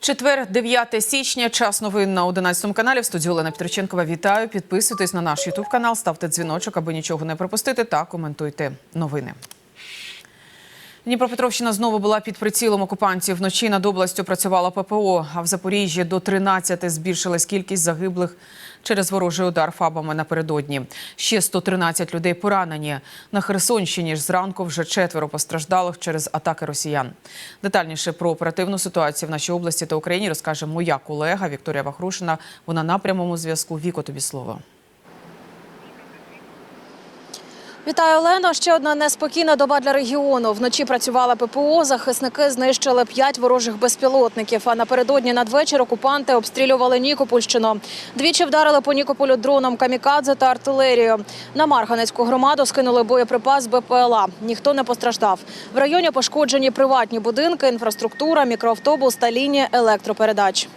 Четвер, 9 січня, час новин на 11 каналі. В студії Олена Петриченкова. Вітаю. Підписуйтесь на наш Ютуб канал, ставте дзвіночок, аби нічого не пропустити, та коментуйте новини. Дніпропетровщина знову була під прицілом окупантів. Вночі над областю працювала ППО, а в Запоріжжі до 13 збільшилась кількість загиблих через ворожий удар фабами напередодні. Ще 113 людей поранені. На Херсонщині ж зранку вже четверо постраждалих через атаки росіян. Детальніше про оперативну ситуацію в нашій області та Україні розкаже моя колега Вікторія Вахрушина. Вона на прямому зв'язку. Віко, тобі слово. Вітаю, Олено. Ще одна неспокійна доба для регіону. Вночі працювала ППО. Захисники знищили п'ять ворожих безпілотників. А напередодні надвечір окупанти обстрілювали Нікопольщину. Двічі вдарили по Нікополю дроном камікадзе та артилерію. На Марганецьку громаду скинули боєприпас БПЛА. Ніхто не постраждав. В районі пошкоджені приватні будинки, інфраструктура, мікроавтобус та лінія електропередач.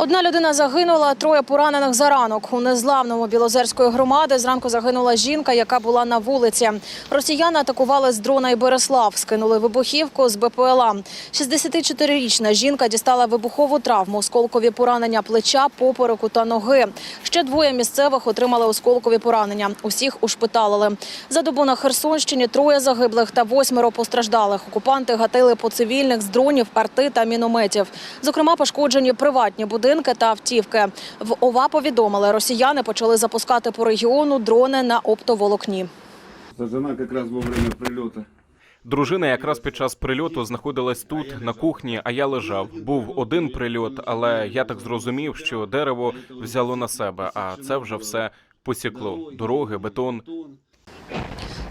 Одна людина загинула, троє поранених за ранок. У незламному Білозерської громади зранку загинула жінка, яка була на вулиці. Росіяни атакували з дрона і Береслав, скинули вибухівку з БПЛА. 64-річна жінка дістала вибухову травму, осколкові поранення плеча, попереку та ноги. Ще двоє місцевих отримали осколкові поранення. Усіх ушпиталили. За добу на Херсонщині троє загиблих та восьмеро постраждалих. Окупанти гатили по цивільних з дронів, арти та мінометів. Зокрема, пошкоджені приватні будинки та автівки. В ОВА повідомили, росіяни почали запускати по регіону дрони на оптоволокні. Жена как раз во время прилета. Дружина якраз під час прильоту знаходилась тут на кухні, а я лежав. Був один прильот, але я так зрозумів, що дерево взяло на себе, а це вже все посікло. Дороги, бетон.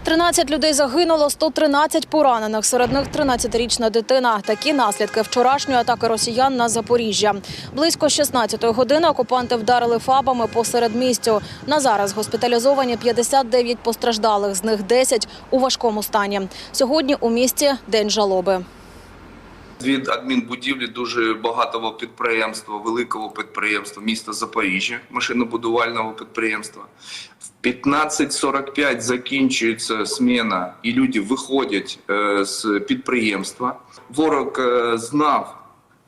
13 людей загинуло, 113 поранених. Серед них 13-річна дитина. Такі наслідки вчорашньої атаки росіян на Запоріжжя. Близько 16-ї години окупанти вдарили фабами по середмістю. На зараз госпіталізовані 59 постраждалих, з них 10 у важкому стані. Сьогодні у місті день жалоби. Від адмінбудівлі дуже багатого підприємства, великого підприємства міста Запоріжжя, машинобудувального підприємства. В 15.45 закінчується зміна, і люди виходять е, з підприємства. Ворог е, знав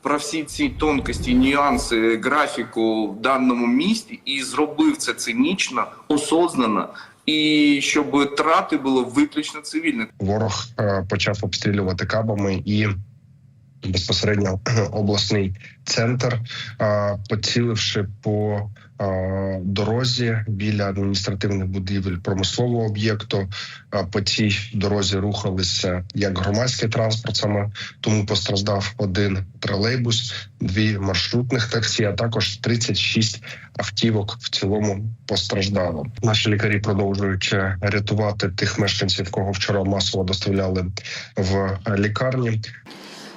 про всі ці тонкості, нюанси, графіку в даному місті і зробив це цинічно, осознано. І щоб трати було виключно цивільне. ворог е, почав обстрілювати кабами і безпосередньо обласний центр, поціливши по дорозі біля адміністративних будівель промислового об'єкту. По цій дорозі рухалися як громадський транспорт, саме тому постраждав один тролейбус, дві маршрутних таксі, а також 36 автівок в цілому постраждало. Наші лікарі продовжують рятувати тих мешканців, кого вчора масово доставляли в лікарні.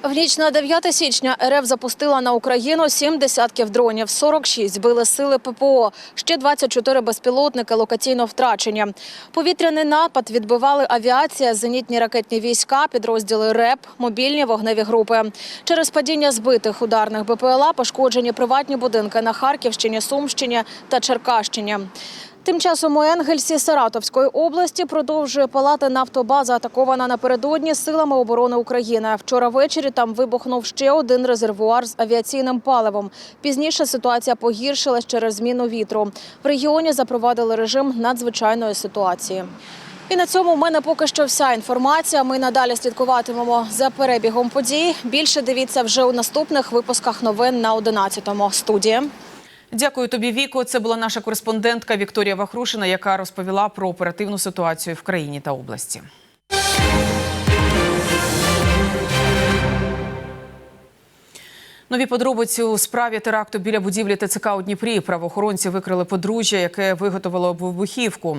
В ніч на 9 січня РФ запустила на Україну сім десятків дронів, 46 збили сили ППО, ще 24 безпілотники локаційно втрачені. Повітряний напад відбивали авіація, зенітні ракетні війська, підрозділи РЕП, мобільні вогневі групи. Через падіння збитих ударних БПЛА пошкоджені приватні будинки на Харківщині, Сумщині та Черкащині. Тим часом у Енгельсі Саратовської області продовжує палати нафтобаза, атакована напередодні силами оборони України. Вчора ввечері там вибухнув ще один резервуар з авіаційним паливом. Пізніше ситуація погіршилась через зміну вітру. В регіоні запровадили режим надзвичайної ситуації. І на цьому в мене поки що вся інформація. Ми надалі слідкуватимемо за перебігом подій. Більше дивіться вже у наступних випусках новин на 11-му. Студії. Дякую тобі, Віко. Це була наша кореспондентка Вікторія Вахрушина, яка розповіла про оперативну ситуацію в країні та області. Нові подробиці у справі теракту біля будівлі ТЦК у Дніпрі. Правоохоронці викрили подружжя, яке виготовило вибухівку.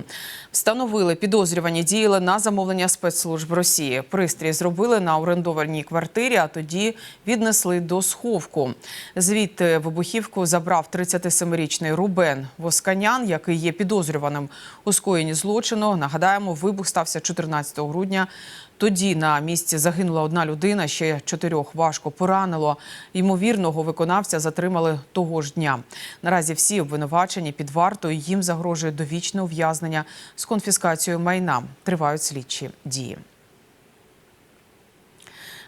Встановили підозрювані діяли на замовлення спецслужб Росії. Пристрій зробили на орендованій квартирі, а тоді віднесли до сховку. Звідти вибухівку забрав 37-річний Рубен Восканян, який є підозрюваним у скоєнні злочину. Нагадаємо, вибух стався 14 грудня Тоді на місці загинула одна людина, ще чотирьох важко поранило. Ймовірного виконавця затримали того ж дня. Наразі всі обвинувачені під вартою. Їм загрожує довічне ув'язнення з конфіскацією майна. Тривають слідчі дії.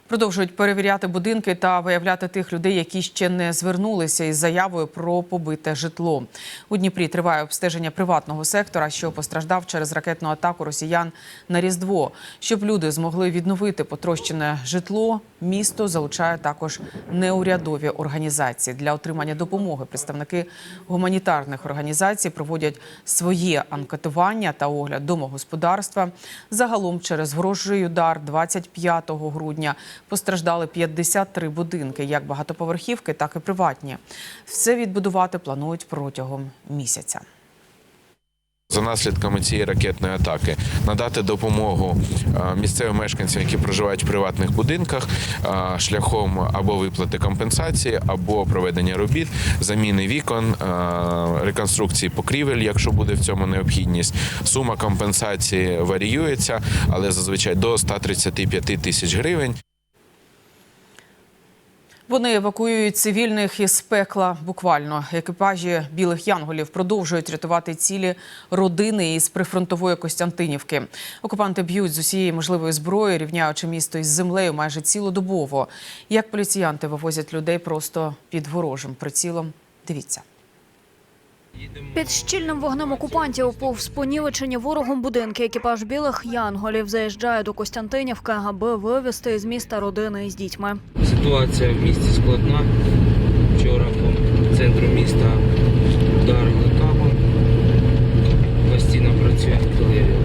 Продовжують перевіряти будинки та виявляти тих людей, які ще не звернулися із заявою про побите житло. У Дніпрі триває обстеження приватного сектора, що постраждав через ракетну атаку росіян на Різдво. Щоб люди змогли відновити потрощене житло, місто залучає також неурядові організації для отримання допомоги. Представники гуманітарних організацій проводять своє анкетування та огляд домогосподарства. Загалом через ворожий удар 25 грудня постраждали 53 будинки, як багатоповерхівки, так і приватні. Все відбудувати планують протягом місяця. За наслідками цієї ракетної атаки надати допомогу місцевим мешканцям, які проживають в приватних будинках, шляхом або виплати компенсації, або проведення робіт, заміни вікон, реконструкції покрівель, якщо буде в цьому необхідність. Сума компенсації варіюється, але зазвичай до 135 тисяч гривень. Вони евакуюють цивільних із пекла. Буквально екіпажі білих янголів продовжують рятувати цілі родини із прифронтової Костянтинівки. Окупанти б'ють з усієї можливої зброї, рівняючи місто із землею майже цілодобово. Як поліціянти вивозять людей просто під ворожим прицілом. Дивіться. Під щільним вогнем окупантів повз понівечені ворогом будинки екіпаж білих янголів заїжджає до Костянтинівки, аби вивезти із міста родини із дітьми. Ситуація в місті складна. Вчора по центру міста ударили кабом. Постійно працює артилерія.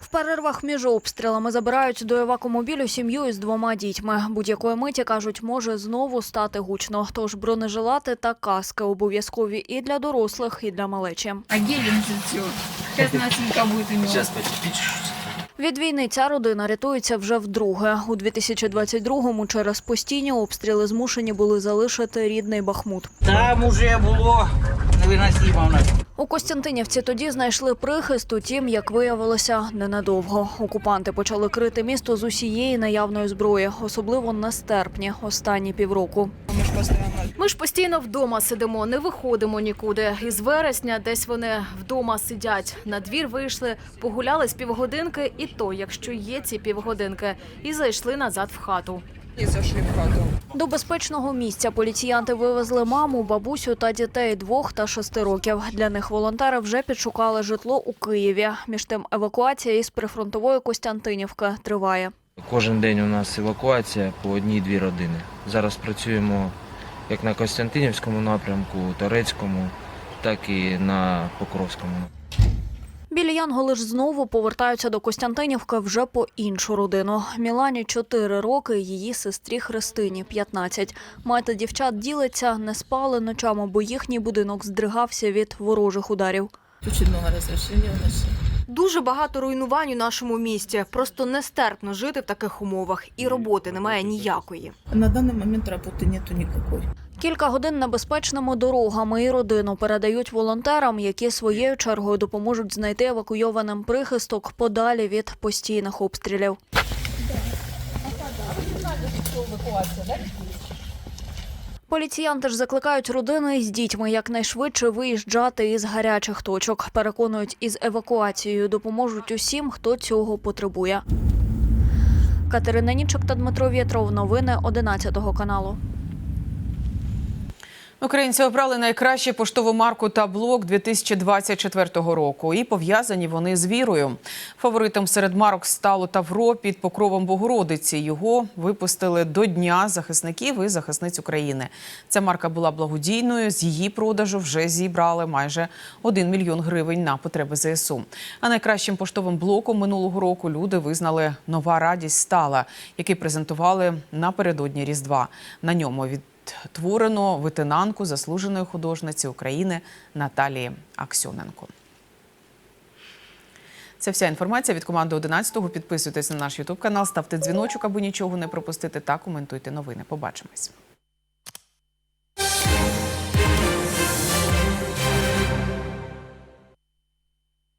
В перервах між обстрілами забирають до евакомобілю сім'ю із двома дітьми. Будь-якої миті кажуть, може знову стати гучно. Тож бронежилати та каски обов'язкові і для дорослих, і для малечі. А. Сейчас Настенька будет у него. Зараз Від війни ця родина рятується вже вдруге. У 2022-му через постійні обстріли змушені були залишити рідний Бахмут. Там уже було невиносимо. У Костянтинівці тоді знайшли прихист, утім, як виявилося, ненадовго. Окупанти почали крити місто з усієї наявної зброї, особливо нестерпні останні півроку. Ми ж постійно вдома сидимо, не виходимо нікуди. Із вересня десь вони вдома сидять. На двір вийшли, погуляли з півгодинки, і то, якщо є ці півгодинки, і зайшли назад в хату. До безпечного місця поліціянти вивезли маму, бабусю та дітей двох та шести років. Для них волонтери вже підшукали житло у Києві. Між тим евакуація із прифронтової Костянтинівки триває. Кожен день у нас евакуація по одній-дві родини. Зараз працюємо як на Костянтинівському напрямку, Торецькому, так і на Покровському. Білі Янголи ж знову повертаються до Костянтинівки вже по іншу родину. Мілані 4 роки, її сестрі Христині 15. Мати дівчат ділиться, не спали ночами, бо їхній будинок здригався від ворожих ударів. Очень много разрушений у нас. Дуже багато руйнувань у нашому місті. Просто нестерпно жити в таких умовах, і роботи немає ніякої. На данный момент работы нету никакой. Кілька годин небезпечними дорогами і родину передають волонтерам, які своєю чергою допоможуть знайти евакуйованим прихисток подалі від постійних обстрілів. Поліціянти ж закликають родини з дітьми якнайшвидше виїжджати із гарячих точок. Переконують, із евакуацією допоможуть усім, хто цього потребує. Катерина Нічок та Дмитро В'ятров. Новини 11 каналу. Українці обрали найкращу поштову марку та блок 2024 року. І пов'язані вони з вірою. Фаворитом серед марок стало Тавро під покровом Богородиці. Його випустили до Дня захисників і захисниць України. Ця марка була благодійною. З її продажу вже зібрали майже 1 мільйон гривень на потреби ЗСУ. А найкращим поштовим блоком минулого року люди визнали нова радість стала, який презентували напередодні Різдва. На ньому від Творено витинанку заслуженої художниці України Наталії Аксьоненко. Це вся інформація від команди 11-го. Підписуйтесь на наш Ютуб канал, ставте дзвіночок, аби нічого не пропустити та коментуйте новини. Побачимось.